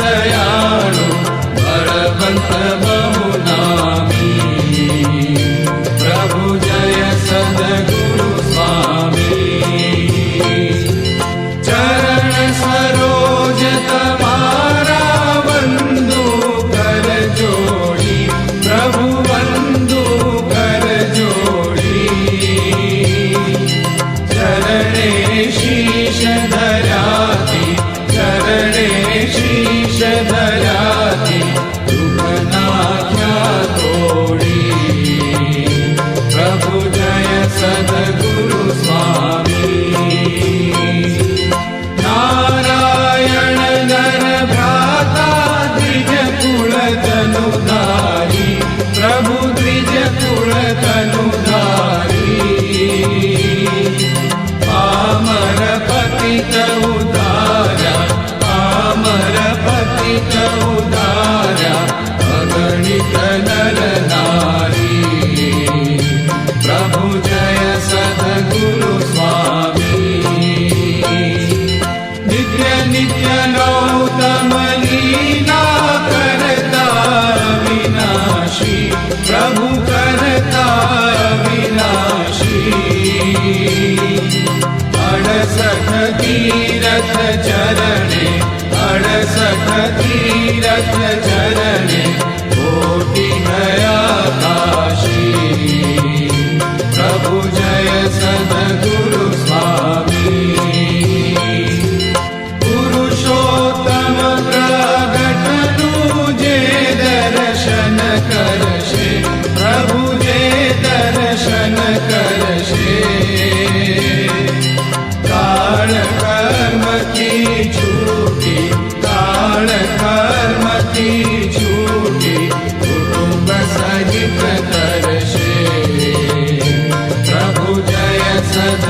दयालुः बहुना నతను cennet Sada.